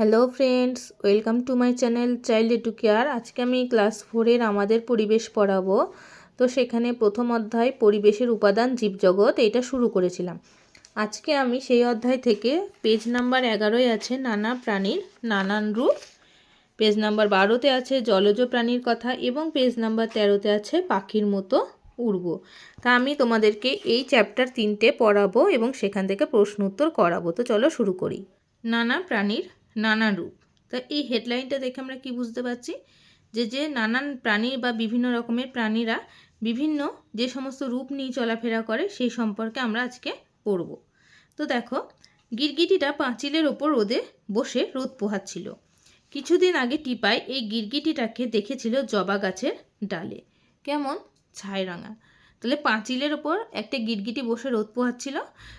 Hello friends welcome to my channel child to care আজকে আমি class ফোরের আমাদের পরিবেশ পড়াবো। তো সেখানে প্রথম অধ্যায়, পরিবেশের উপাদান জীবজগৎ এটা শুরু করেছিলাম। আজকে আমি সেই অধ্যায় থেকে পেজ নাম্বার এগারোয় আছে নানা প্রাণীর নানান রূপ। পেজ নাম্বার বারোতে আছে জলজ প্রাণীর কথা এবং পেজ নাম্বার তেরোতে আছে পাখির মতো উড়ব। তা আমি তোমাদেরকে এই চ্যাপ্টার তিনটে পড়াবো এবং সেখান থেকে প্রশ্ন উত্তর করাবো। তো চলো শুরু করি। নানা প্রাণীর নানা রূপ। তা এই হেডলাইনটা দেখে আমরা কি বুঝতে পারছি? যে যে নানান প্রাণী বা বিভিন্ন রকমের প্রাণীরা বিভিন্ন যে সমস্ত রূপ নিয়ে চলাফেরা করে সেই সম্পর্কে আমরা আজকে পড়ব। তো দেখো, গিরগিটিটা পাঁচিলের ওপর রোদে বসে রোদ পোহাচ্ছিল। কিছুদিন আগে টিপাই এই গিরগিটিটাকে দেখেছিল জবা গাছের ডালে। কেমন? ছাইরাঙা। তাহলে পাঁচিলের ওপর একটা গিরগিটি বসে রোদ পোহাচ্ছিল,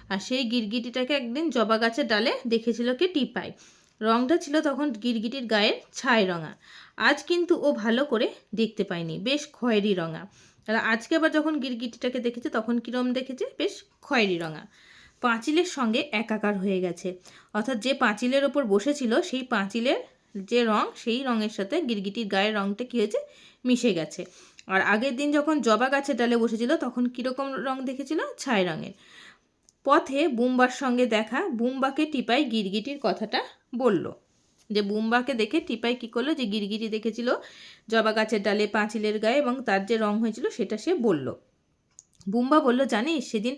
আর সেই গিরগিটিটাকে একদিন জবা গাছের ডালে দেখেছিল কে? টিপায় রংটা ছিল তখন গিরগিটির গায়ের ছাই রঙা। আজ কিন্তু ও ভালো করে দেখতে পায়নি, বেশ খয়েরি রঙা। তাহলে আজকে আবার যখন গিরগিটিটাকে দেখেছে, তখন কীরম দেখেছে? বেশ খয়েরি রঙা। পাঁচিলের সঙ্গে একাকার হয়ে গেছে। অর্থাৎ যে পাঁচিলের ওপর বসেছিল, সেই পাঁচিলের যে রং, সেই রঙের সাথে গিরগিটির গায়ের রংটা কী হয়েছে? মিশে গেছে। আর আগের দিন যখন জবা গাছের ডালে বসেছিল, তখন কীরকম রং দেখেছিল? ছাই রঙের। পথে বুম্বার সঙ্গে দেখা বুম্বাকে টিপাই গিরগিটির কথাটা বলল, যে বুম্বাকে দেখে টিপাই কী করল? যে গিরগিটি দেখেছিল জবা গাছের ডালে পাঁচিলের গায়ে এবং তার যে রং হয়েছিল সেটা সে বলল। বুম্বা বলল, জানিস, সেদিন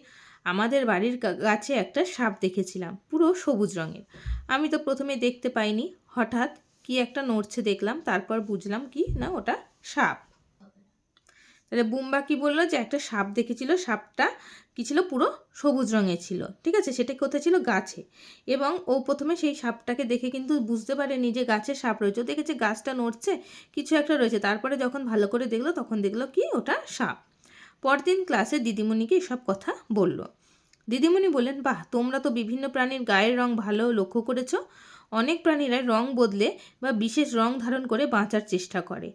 আমাদের বাড়ির গাছে একটা সাপ দেখেছিলাম, পুরো সবুজ রঙের। আমি তো প্রথমে দেখতে পাইনি। হঠাৎ কি একটা নড়ছে দেখলাম, তারপর বুঝলাম কি না ওটা সাপ। তাহলে বুম্বা কি বলল যে একটা সাপ দেখেছিল, সাপটা কী ছিল? পুরো সবুজ রঙের ছিল। ঠিক আছে? সেটা কোথায় ছিল? গাছে। এবং ও প্রথমে সেই সাপটাকে দেখে কিন্তু বুঝতে পারেনি যে গাছে সাপ রয়েছে। ও দেখেছে গাছটা নড়ছে, কিছু একটা রয়েছে। তারপরে যখন ভালো করে দেখল, তখন দেখল কি? ওটা সাপ। পরদিন ক্লাসে দিদিমণিকে এসব কথা বলল। দিদিমণি বললেন, বাহ! তোমরা তো বিভিন্ন প্রাণীর গায়ের রং ভালো লক্ষ্য করেছ। অনেক প্রাণীরা রং বদলে বা বিশেষ রং ধারণ করে বাঁচার চেষ্টা করে,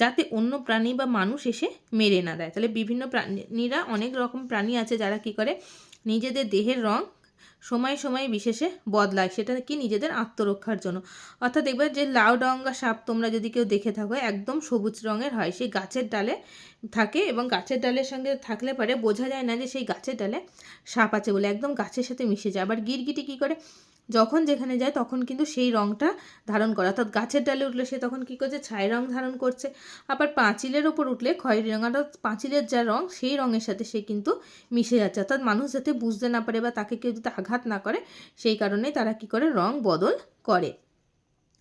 যাতে অন্য প্রাণী বা মানুষ এসে মেরে না দেয়। তাহলে বিভিন্ন প্রাণীরা অনেক রকম প্রাণী আছে যারা কি করে? নিজেদের দেহের রং সময় সময় বিশেষে বদলায়, সেটা কি নিজেদের আত্মরক্ষার জন্য। অর্থাৎ দেখবে যে লাউ, ডঙ্গা, সাপ তোমরা যদি কেউ দেখে থাকো, একদম সবুজ রঙের হয়, সেই গাছের ডালে থাকে এবং গাছের ডালের সঙ্গে থাকলে পরে বোঝা যায় না যে সেই গাছের ডালে সাপ আছে বলে, একদম গাছের সাথে মিশে যায়। আবার গিরগিটি কী করে? যখন যেখানে যায় তখন কিন্তু সেই রঙটা ধারণ করে। অর্থাৎ গাছের ডালে উঠলে সে তখন কী করছে? ছাই রং ধারণ করছে। আবার পাঁচিলের ওপর উঠলে খয়েরি রঙ অর্থাৎ পাঁচিলের যা রং, সেই রঙের সাথে সে কিন্তু মিশে যাচ্ছে। অর্থাৎ মানুষ যাতে বুঝতে না পারে বা তাকে কেউ যাতে আঘাত না করে, সেই কারণে তারা কি করে? রং বদল করে।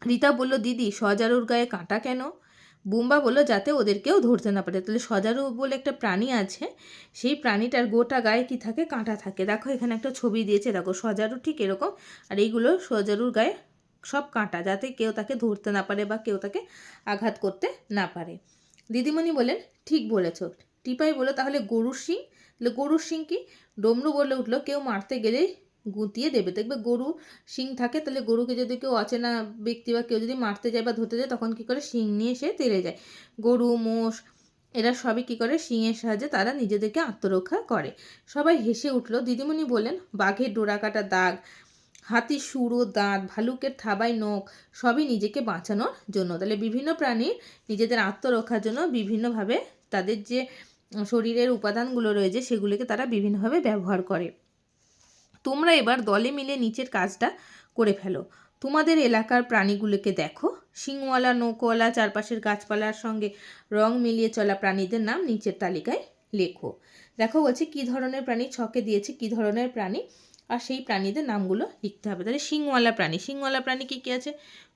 রীতা বলল, দিদি, সজারুর গায়ে কাঁটা কেন? বুম্বা বলল, যাতে ওদেরকেও ধরতে না পারে। তাহলে সজারু বলে একটা প্রাণী আছে, সেই প্রাণীটার গোটা গায়ে কি থাকে? কাঁটা থাকে। দেখো, এখানে একটা ছবি দিয়েছে। দেখো, সজারু ঠিক এরকম। আর এইগুলো সজারুর গায়ে সব কাঁটা, যাতে কেউ তাকে ধরতে না পারে বা কেউ তাকে আঘাত করতে না পারে। দিদিমণি বলেন ঠিক বলেছ। টিপাই বলো তাহলে গরুর তাহলে গরুর শিং কি? ডমরু বলে উঠল, কেউ মারতে গেলেই গুঁতিয়ে দেবে। দেখবে গরু শিং থাকে, তাহলে গরুকে যদি কেউ অচেনা ব্যক্তি বা কেউ যদি মারতে যায় বা ধরতে যায়, তখন কী করে? শিং নিয়ে সে তেড়ে যায়। গরু, মোষ, এরা সবই কী করে? শিংয়ের সাহায্যে তারা নিজেদেরকে আত্মরক্ষা করে। সবাই হেসে উঠল। দিদিমণি বলেন বাঘের ডোরা কাটা দাগ হাতির সুরো দাঁত, ভালুকের থাবাই নখ, সবই নিজেকে বাঁচানোর জন্য। তাহলে বিভিন্ন প্রাণীর নিজেদের আত্মরক্ষার জন্য বিভিন্নভাবে তাদের যে শরীরের উপাদানগুলো রয়েছে, সেগুলিকে তারা বিভিন্নভাবে ব্যবহার করে। তোমরা এবার দলে মিলে নিচের কাজটা করে ফেলো। তোমাদের এলাকার প্রাণীগুলোকে দেখো। শিংওয়ালা, নৌকোয়ালা, চারপাশের গাছপালার সঙ্গে রং মিলিয়ে চলা প্রাণীদের নাম নিচের তালিকায় লেখো। দেখো, বলছে কী ধরনের প্রাণী, ছকে দিয়েছে কী ধরনের প্রাণী, আর সেই প্রাণীদের নামগুলো লিখতে হবে। তাহলে শিংওয়ালা প্রাণী শিংওয়ালা প্রাণী কী কী আছে?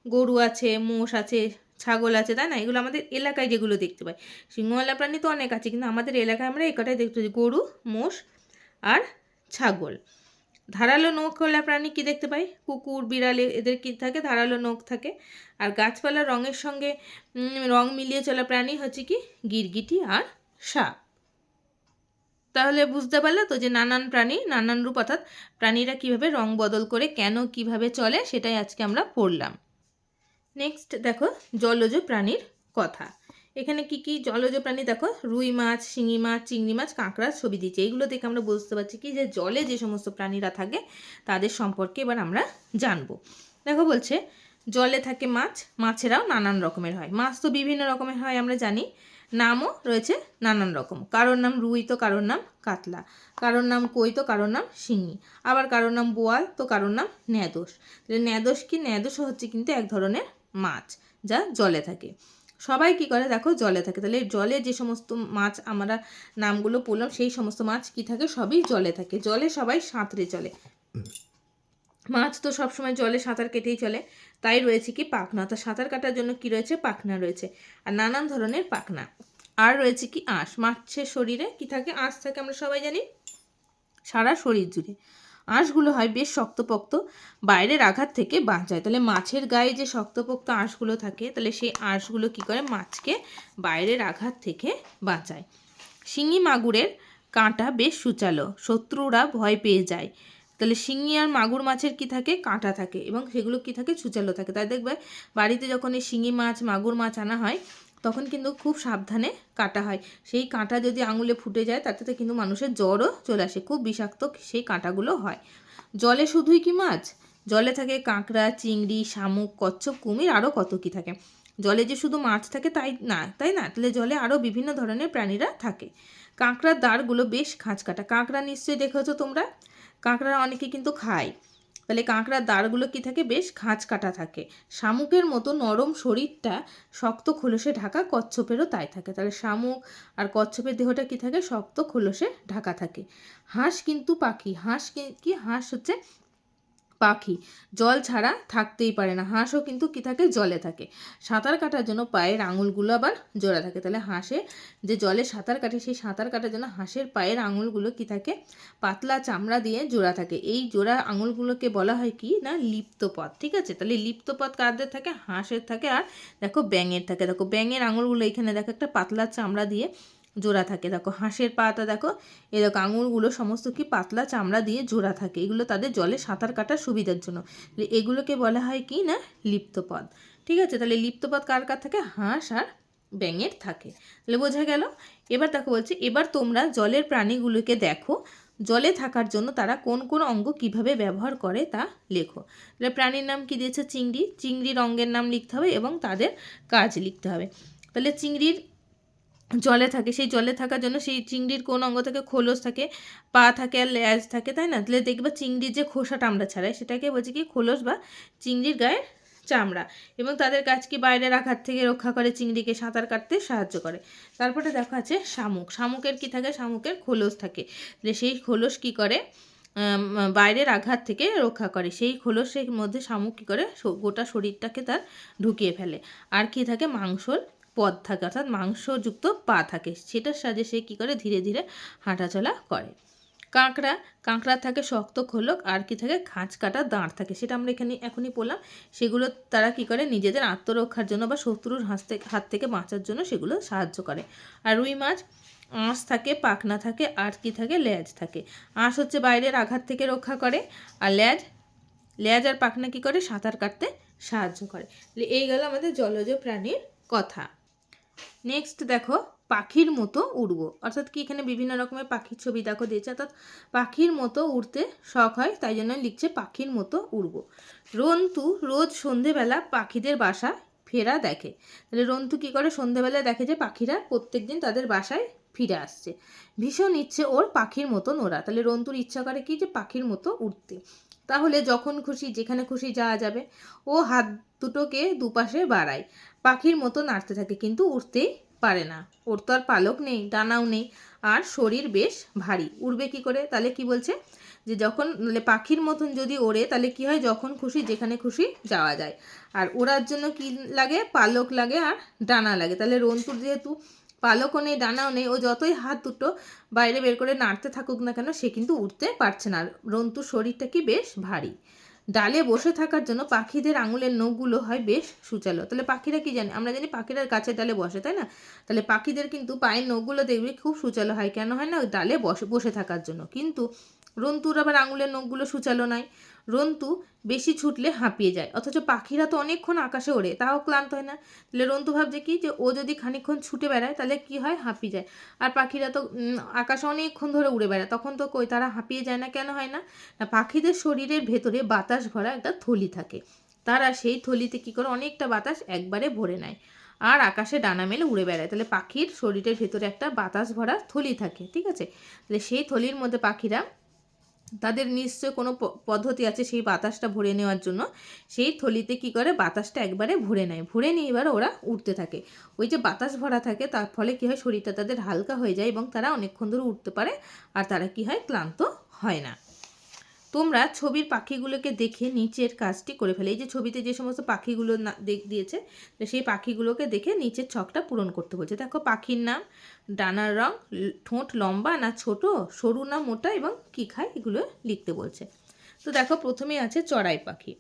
গরু আছে, মোষ আছে, ছাগল আছে, তাই না? এগুলো আমাদের এলাকায় যেগুলো দেখতে পাই। সিংহওয়ালা প্রাণী তো অনেক আছে, কিন্তু আমাদের এলাকায় আমরা একটাই দেখতে পাই গরু, মোষ আর ছাগল। ধারালো নখওয়ালা প্রাণী কি দেখতে পাই? কুকুর, বিড়ালে এদের কি থাকে? ধারালো নখ থাকে। আর গাছপালা রঙের সঙ্গে রং মিলিয়ে চলা প্রাণী হচ্ছে কি? গিরগিটি আর সাপ। তাহলে বুঝতে পারলে তো যে নানান প্রাণী, নানান রূপ অর্থাৎ প্রাণীরা কীভাবে রং বদল করে, কেন কীভাবে চলে, সেটাই আজকে আমরা পড়লাম। নেক্সট দেখো, জলজ প্রাণীর কথা। এখানে কি কি জলজ প্রাণী? দেখো, রুই মাছ, শিঙি মাছ, চিংড়ি মাছ, কাঁকড়া, ছবি দিচ্ছে। এইগুলো দেখে আমরা বুঝতে পারছি কি যে জলে যে সমস্ত প্রাণীরা থাকে, তাদের সম্পর্কে এবার আমরা জানব। দেখো বলছে, জলে থাকে মাছ, মাছেরাও নানান রকমের হয়। মাছ তো বিভিন্ন রকমের হয়, আমরা জানি। নামও রয়েছে নানান রকম। কারোর নাম রুই তো কারোর নাম কাতলা। কারোর নাম কই তো কারোর নাম শিঙি। আবার কারোর নাম বোয়াল তো কারোর নাম ন্যাদোষ তাহলে ন্যাদোষ কি? ন্যাদোষ হচ্ছে কিন্তু এক ধরনের মাছ যা জলে থাকে। সবাই কি করে? দেখো জলে থাকে। তাহলে জলে যে সমস্ত মাছ আমরা নামগুলো পড়লাম, সেই সমস্ত মাছ কি থাকে? সবই জলে থাকে। জলে সবাই সাঁতরে চলে। মাছ তো সবসময় জলে সাঁতার কেটেই চলে। তাই রয়েছে কি পাখনা। তা সাঁতার কাটার জন্য কি রয়েছে? পাখনা রয়েছে। আর নানান ধরনের পাখনা। আর রয়েছে কি আঁশ। মাছের শরীরে কি থাকে? আঁশ থাকে আমরা সবাই জানি। সারা শরীর জুড়ে। আঁশগুলো হয় বেশ শক্তপোক্ত, বাইরের আঘাত থেকে বাঁচায়। তাহলে মাছের গায়ে যে শক্তপোক্ত আঁশগুলো থাকে, তাহলে সেই আঁশগুলো কি করে? মাছকে বাইরের আঘাত থেকে বাঁচায়। শিঙি মাগুরের কাঁটা বেশ সুচালো, শত্রুরা ভয় পেয়ে যায়। তাহলে শিঙি আর মাগুর মাছের কি থাকে? কাঁটা থাকে এবং সেগুলো কি থাকে? ছুচালো থাকে। তাই দেখবে বাড়িতে যখন এই শিঙি মাছ, মাগুর মাছ আনা হয় তখন কিন্তু খুব সাবধানে কাটা হয়। সেই কাঁটা যদি আঙুলে ফুটে যায় তাতে তো কিন্তু মানুষের জ্বরও চলে আসে। খুব বিষাক্ত সেই কাঁটাগুলো হয়। জলে শুধুই কি মাছ? জলে থাকে কাঁকড়া, চিংড়ি, শামুক, কচ্ছপ, কুমির আরও কত কি থাকে। জলে যে শুধু মাছ থাকে তাই না তাই না? তাহলে জলে আরও বিভিন্ন ধরনের প্রাণীরা থাকে। কাঁকড়ার দাঁড়গুলো বেশ খাঁচ কাটা। কাঁকড়া নিশ্চয়ই দেখেছ তোমরা? কাঁকড়া অনেকে কিন্তু খায়। তাহলে কাঁকড়ার দাঁড়গুলো কি থাকে? বেশ খাঁচ কাটা থাকে। শামুকের মতো নরম শরীরটা শক্ত খোলসে ঢাকা, কচ্ছপেরও তাই থাকে। তাহলে শামুক আর কচ্ছপের দেহটা কি থাকে? শক্ত খোলসে ঢাকা থাকে। হাঁস কিন্তু পাখি। হাঁস কি? হাঁস হচ্ছে পাখি জল ছাড়া থাকতেই পারে না, হাঁসও কিন্তু কি থাকে, জলে থাকে। সাঁতার কাটার জন্য পায়ের আঙুলগুলো আবার জোড়া থাকে। তাহলে হাঁসে যে জলে সাঁতার কাটে, সেই সাঁতার কাটার জন্য হাঁসের পায়ের আঙুলগুলো কি থাকে? পাতলা চামড়া দিয়ে জোড়া থাকে। এই জোড়া আঙুলগুলোকে বলা হয় কি না? লিপ্তপথ ঠিক আছে? তাহলে লিপ্তপথ কাদের থাকে? হাঁসের থাকে। আর দেখো ব্যাঙের থাকে। দেখো ব্যাঙের আঙুলগুলো এখানে দেখো একটা পাতলা চামড়া দিয়ে জোড়া থাকে। দেখো, হাঁসের পাটা দেখো, এ দেখো, আঙুরগুলো সমস্ত কি পাতলা চামড়া দিয়ে জোড়া থাকে। এগুলো তাদের জলে সাঁতার কাটার সুবিধার জন্য। এগুলোকে বলা হয় কি না? লিপ্তপদ। ঠিক আছে? তাহলে লিপ্তপদ কার কার থাকে? হাঁস আর ব্যাঙের থাকে। তাহলে বোঝা গেল? এবার দেখো বলছে, এবার তোমরা জলের প্রাণীগুলোকে দেখো। জলে থাকার জন্য তারা কোন কোন অঙ্গ কীভাবে ব্যবহার করে তা লেখো। তাহলে প্রাণীর নাম কি দিয়েছে? চিংড়ি। চিংড়ির অঙ্গের নাম লিখতে হবে এবং তাদের কাজ লিখতে হবে। তাহলে চিংড়ির জলে থাকে, সেই জলে থাকার জন্য সেই চিংড়ির কোন অঙ্গ থেকে খোলস থাকে, পা থাকে আর ল্যাজ থাকে, তাই না? তাহলে দেখবে চিংড়ির যে খোসাটা আমরা ছাড়াই, সেটাকে বলছি কি খোলস বা চিংড়ির গায়ের চামড়া এবং তাদের কাজ কি বাইরের আঘাত থেকে রক্ষা করে, চিংড়িকে সাঁতার কাটতে সাহায্য করে। তারপরে দেখা আছে শামুক। শামুকের কি থাকে? শামুকের খোলস থাকে। সেই খোলস কি করে? বাইরের আঘাত থেকে রক্ষা করে। সেই খোলসের মধ্যে শামুক কী করে? গোটা শরীরটাকে তার ঢুকিয়ে ফেলে। আর কি থাকে? মাংসর পদ থাকে অর্থাৎ মাংসযুক্ত পা থাকে। সেটার সাহায্যে সে কী করে? ধীরে ধীরে হাঁটাচলা করে। কাঁকড়া কাঁকড়া থাকে শক্ত খোলক, আর কি থাকে? খাঁচ কাটা দাঁড় থাকে। সেটা আমরা এখানে এখনই বললাম সেগুলো তারা কি করে? নিজেদের আত্মরক্ষার জন্য বা শত্রুর হাত থেকে হাত থেকে বাঁচার জন্য সেগুলো সাহায্য করে। আর রুই মাছ, আঁশ থাকে, পাখনা থাকে, আর কি থাকে? ল্যাজ থাকে। আঁশ হচ্ছে বাইরের আঘাত থেকে রক্ষা করে। আর ল্যাজ ল্যাজ আর পাখনা কি করে? সাঁতার কাটতে সাহায্য করে। এই গেল আমাদের জলজ প্রাণীর কথা। নেক্সট দেখো, পাখির মতো উড়ব। অর্থাৎ কি এখানে বিভিন্ন রকমের পাখির ছবি দেখো দিয়েছে, অর্থাৎ পাখির মতো উড়তে শখ হয়, তাই জন্য লিখছে পাখির মতো উড়ব। রন্তু রোজ সন্ধেবেলা পাখিদের বাসা ফেরা দেখে। তাহলে রন্তু কী করে? সন্ধেবেলায় দেখে যে পাখিরা প্রত্যেক দিন তাদের বাসায় ফিরে আসছে। ভীষণ ইচ্ছে ওর পাখির মতো নোড়া তাহলে রন্তুর ইচ্ছা করে কি? যে পাখির মতো উঠতে তাহলে যখন খুশি, যেখানে খুশি যাওয়া যাবে, ও হাত দুটোকে দুপাশে বাড়ায়। পাখির মতো নাড়তে থাকে, কিন্তু উঠতেই পারে না। ওর তো আর পালক নেই, ডানাও নেই, আর শরীর বেশ ভারী। উড়বে কি করে? তাহলে কি বলছে? যে যখন পাখির মতন যদি ওড়ে, তাহলে কি হয়? যখন খুশি, যেখানে খুশি যাওয়া যায়। আর ওড়ার জন্য কি লাগে? পালক লাগে আর ডানা লাগে। তাহলে রন্তুর যেহেতু পালকও নেই ডানাও নেই, ও যতই হাত দুটো বাইরে বের করে নাড়তে থাকুক না কেন, সে কিন্তু উঠতে পারছে না। রন্তু শরীরটা কি বেশ ভারী। ডালে বসে থাকার জন্য পাখিদের আঙুলের নখগুলো হয় বেশ সুচালো। তাহলে পাখিরা কি জানে? আমরা জানি পাখিরা গাছের ডালে বসে, তাই না? তাহলে পাখিদের কিন্তু পায়ের নখগুলো দেখবে খুব সুচালো হয়। কেন হয় না? ডালে বসে বসে থাকার জন্য। কিন্তু রন্তুর আবার আঙুলের নখগুলো সুচালো নয় রন্তু বেশি ছুটলে হাঁপিয়ে যায়। অথচ পাখিরা তো অনেকক্ষণ আকাশে ওড়ে, তাও ক্লান্ত হয় না। তাহলে রন্তু ভাবছে কি যে, ও যদি খানিকক্ষণ ছুটে বেড়ায়, তাহলে কি হয়? হাঁপিয়ে যায়। আর পাখিরা তো আকাশে অনেকক্ষণ ধরে উড়ে বেড়ায়। তখন তো কই, তারা হাঁপিয়ে যায় না কেন হয় না, পাখিদের শরীরের ভেতরে বাতাস ভরা একটা থলি থাকে। তারা সেই থলিতে কী করে? অনেকটা বাতাস একবারে ভরে নেয়। আর আকাশে ডানা মেলে উড়ে বেড়ায়। তাহলে পাখির শরীরের ভেতরে একটা বাতাস ভরা থলি থাকে, ঠিক আছে? তাহলে সেই থলির মধ্যে পাখিরা তাদের নিশ্চয় কোনো পদ্ধতি আছে সেই বাতাসটা ভরে নেওয়ার জন্য। সেই থলিতে কি করে? বাতাসটা একবারে ভরে নেয়। ভরে নিয়ে এবার ওরা উঠতে থাকে। ওই যে বাতাস ভরা থাকে, তার ফলে কী হয়? শরীরটা তাদের হালকা হয়ে যায় এবং তারা অনেকক্ষণ ধরে উঠতে পারে। আর তারা কি হয়? ক্লান্ত হয় না। তোমরা ছবির পাখিগুলোকে দেখে নিচের কাজটি করে ফেলে। এই যে ছবিতে যে সমস্ত পাখিগুলো দেখ- দিয়েছে, সেই পাখিগুলোকে দেখে নিচের ছকটা পূরণ করতে বলছে। দেখো পাখির নাম, ডানার রং, ঠোঁট লম্বা না ছোট, সরু না মোটা এবং কী খায় এগুলো লিখতে বলছে। তো দেখো প্রথমেই আছে চড়াই পাখি।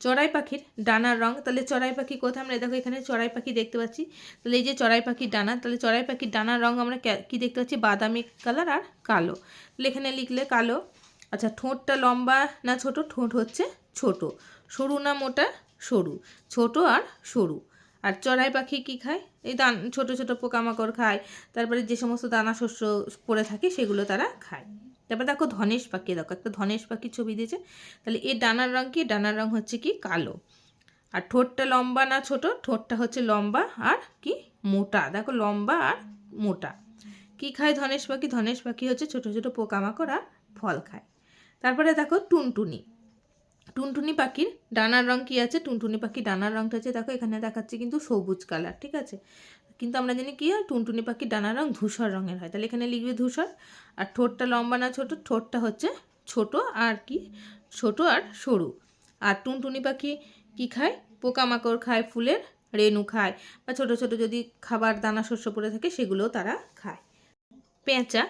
চড়াই পাখির ডানার রং, তাহলে চড়াই পাখি কোথায়? আমরা দেখো এখানে চড়াই পাখি দেখতে পাচ্ছি। তাহলে এই যে চড়াই পাখির ডানা, তাহলে চড়াই পাখির ডানার রং আমরা কি দেখতে পাচ্ছি? বাদামি কালার আর কালো। তাহলে এখানে লিখলে কালো আচ্ছা ঠোঁটটা লম্বা না ছোট? ঠোঁট হচ্ছে ছোট। সরু না মোটা? সরু। ছোট আর সরু। আর চড়াই পাখি কি খায়? এই দান, ছোট ছোট পোকামাকড় খায়। তারপরে যে সমস্ত দানা শস্য পড়ে থাকে, সেগুলো তারা খায়। তারপর দেখো, ধনেশ পাখি, দেখো, একটা ধনেশ পাখির ছবি দিয়েছে। তাহলে এর ডানার রং কি? ডানার রং হচ্ছে কি? কালো। আর ঠোঁটটা লম্বা না ছোট? ঠোঁটটা হচ্ছে লম্বা আর কি? মোটা। দেখো, লম্বা আর মোটা। কি খায় ধনেশ পাখি? ধনেশ পাখি হচ্ছে ছোট ছোট পোকামাকড় আর ফল খায়। তারপরে দেখো টুনটুনি। টুনটুনি পাখির ডানার রং কি আছে? টুনটুনি পাখির ডানার রংটা আছে দেখো, এখানে দেখাচ্ছে কিন্তু সবুজ কালার, ঠিক আছে? কিন্তু আমরা জানি কি হয়? টুনটুনি পাখির ডানার রং ধূসর রঙের হয়। তাহলে এখানে লিখবে ধূসর। আর ঠোঁটটা লম্বা না ছোট? ঠোঁটটা হচ্ছে ছোট আর কি? ছোট আর সরু। আর টুনটুনি পাখি কি খায়? পোকামাকড় খায়, ফুলের রেণু খায় বা ছোট ছোট যদি খাবার দানা শস্য পড়ে থাকে, সেগুলোও তারা খায়। পেঁচা।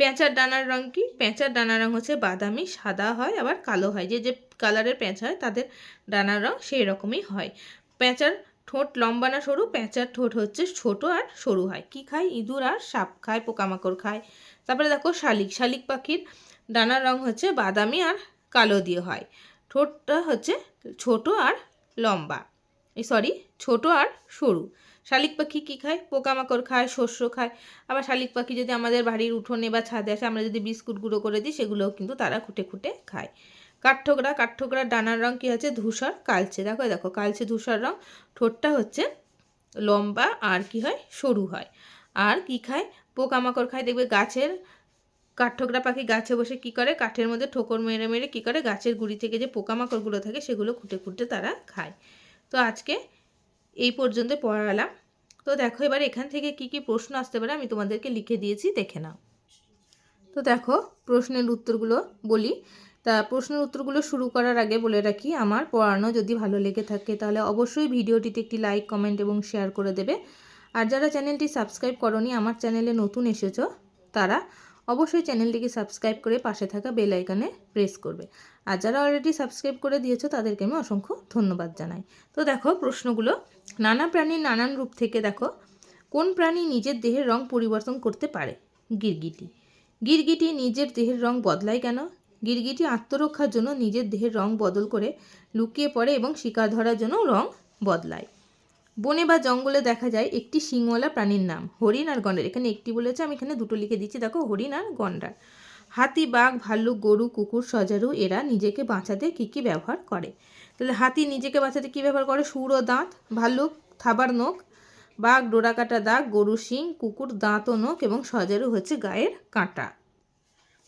পেঁচার ডানার রং কি? পেঁচার ডানার রং হচ্ছে বাদামি, সাদা হয়, আবার কালো হয়। যে যে কালারের পেঁচা হয়, তাদের ডানার রং সেই রকমই হয়। পেঁচার ঠোঁট লম্বা না সরু? পেঁচার ঠোঁট হচ্ছে ছোট আর সরু হয়। কি খায়? ইঁদুর আর সাপ খায়, পোকামাকড় খায়। তারপরে দেখো শালিক। শালিক পাখির ডানার রং হচ্ছে বাদামি আর কালো দিয়ে হয়। ঠোঁটটা হচ্ছে ছোট আর লম্বা। সরি, ছোট আর সরু। শালিক পাখি কী খায়? পোকামাকড় খায়, শস্য খায়। আবার শালিক পাখি যদি আমাদের বাড়ির উঠোনে বা ছাদে আসে, আমরা যদি বিস্কুট গুঁড়ো করে দিই, সেগুলোও কিন্তু তারা খুঁটে খুঁটে খায়। কাঠঠোকরা, কাঠঠোকরার ডানার রং কী হচ্ছে? ধূসর, কালচে। দেখো দেখো, কালচে ধূসর রং। ঠোঁটটা হচ্ছে লম্বা আর কি হয়? সরু হয়। আর কি খায়? পোকামাকড় খায়। দেখবে গাছের, কাঠঠোকরা পাখি গাছে বসে কি করে? কাঠের মধ্যে ঠোকর মেরে মেরে কি করে? গাছের গুঁড়ি থেকে যে পোকামাকড়গুলো থাকে, সেগুলো খুঁটে খুঁটে তারা খায়। তো আজকে এই পর্যন্ত পড়ালাম। তো দেখো এবার এখান থেকে কি কি প্রশ্ন আসতে পারে আমি তোমাদেরকে লিখে দিয়েছি, দেখে নাও। তো দেখো প্রশ্নের উত্তরগুলো বলি। তা প্রশ্নের উত্তরগুলো শুরু করার আগে বলে রাখি, আমার পড়ানো যদি ভালো লেগে থাকে তাহলে অবশ্যই ভিডিওটিতে একটি লাইক কমেন্ট এবং শেয়ার করে দেবে। আর যারা চ্যানেলটি সাবস্ক্রাইব করনি, আমার চ্যানেলে নতুন এসেছ, তারা অবশ্যই চ্যানেলটিকে সাবস্ক্রাইব করে পাশে থাকা বেল আইকনে প্রেস করবে। আর যারা অলরেডি সাবস্ক্রাইব করে দিয়েছ, তাদেরকে আমি অসংখ্য ধন্যবাদ জানাই। তো দেখো, প্রশ্নগুলো। নানা প্রাণীর নানান রূপ থেকে দেখো, কোন প্রাণী নিজের দেহের রং পরিবর্তন করতে পারে? গিরগিটি। গিরগিটি নিজের দেহের রং বদলায় কেন? গিরগিটি আত্মরক্ষার জন্য নিজের দেহের রং বদল করে লুকিয়ে পড়ে এবং শিকার ধরার জন্য রং বদলায়। বনে বা জঙ্গলে দেখা যায় একটি শিংওয়ালা প্রাণীর নাম, হরিণ আর গন্ডার। এখানে একটি বলেছে, আমি এখানে দুটো লিখে দিচ্ছি, দেখো, হরিণ আর গন্ডার। হাতি, বাঘ, ভাল্লুক, গরু, কুকুর, সজারু, এরা নিজেকে বাঁচাতে কী কী ব্যবহার করে? তাহলে হাতি নিজেকে বাঁচাতে কী ব্যবহার করে? সুর ও দাঁত, ভাল্লুক, থাবার নখ, বাঘ ডোরাকাটা দাগ, গরু, শিং, কুকুর, দাঁত ও নখ এবং সজারু হচ্ছে গায়ের কাঁটা।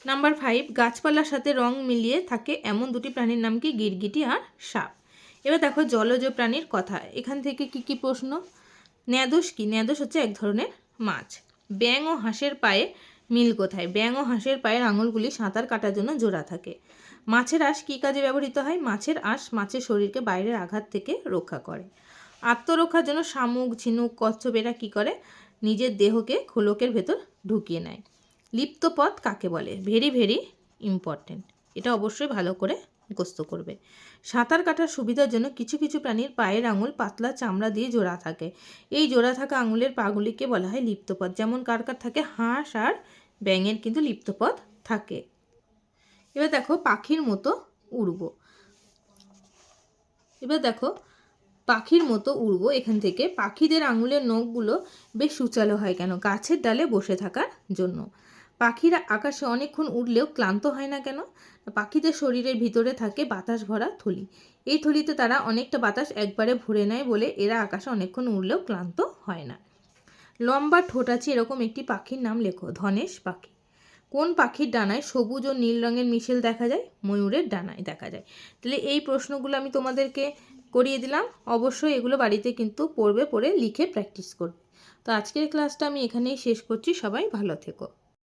নাম্বার ফাইভ, গাছপালার সাথে রং মিলিয়ে থাকে এমন দুটি প্রাণীর নাম কি? গিরগিটি আর সাপ। এবার দেখো জলজ প্রাণীর কথা। এখান থেকে কি কি প্রশ্ন? ন্যাদোষ কি? ন্যাদোষ হচ্ছে এক ধরনের মাছ। ব্যাং ও হাঁসের পায়ে মিল কোথায়? ব্যাং ও হাঁসের পায়ের আঙুলগুলি সাঁতার কাটার জন্য জোড়া থাকে। মাছের আঁশ কী কাজে ব্যবহৃত হয়? মাছের আঁশ মাছের শরীরকে বাইরের আঘাত থেকে রক্ষা করে। আত্মরক্ষার জন্য শামুক, ঝিনুক, কচ্ছপ এরা কী করে? নিজের দেহকে খোলকের ভেতর ঢুকিয়ে নেয়। লিপ্ত পথ কাকে বলে? Very very important. এটা অবশ্যই ভালো করে মুখস্থ করবে। সাঁতার কাটার সুবিধার জন্য কিছু কিছু প্রাণীর পায়ের আঙুল পাতলা চামড়া দিয়ে জোড়া থাকে। এই জোড়া থাকা আঙুলের পাগুলিকে বলা হয় লিপ্তপথ। যেমন কার কার থাকে হাঁস আর ব্যাঙের কিন্তু লিপ্তপথ থাকে। এবার দেখো পাখির মতো উড়ব। এবার দেখো পাখির মতো উড়বো। এখান থেকে পাখিদের আঙুলের নখগুলো বেশ সুচালো হয় কেন? গাছের ডালে বসে থাকার জন্য। পাখিরা আকাশে অনেকক্ষণ উড়লেও ক্লান্ত হয় না কেন? পাখিদের শরীরের ভিতরে থাকে বাতাস ভরা থলি। এই থলিতে তারা অনেকটা বাতাস একবারে ভরে নেয় বলে এরা আকাশে অনেকক্ষণ উড়লেও ক্লান্ত হয় না। লম্বা ঠোঁট আছে এরকম একটি পাখির নাম লেখো, ধনেশ পাখি। কোন পাখির ডানায় সবুজ ও নীল রঙের মিশেল দেখা যায়? ময়ূরের ডানায় দেখা যায়। তাহলে এই প্রশ্নগুলো আমি তোমাদেরকে করিয়ে দিলাম। অবশ্যই এগুলো বাড়িতে কিন্তু পড়বে, পড়ে লিখে প্র্যাকটিস করবে। তো আজকের ক্লাসটা আমি এখানেই শেষ করছি। সবাই ভালো থেকো।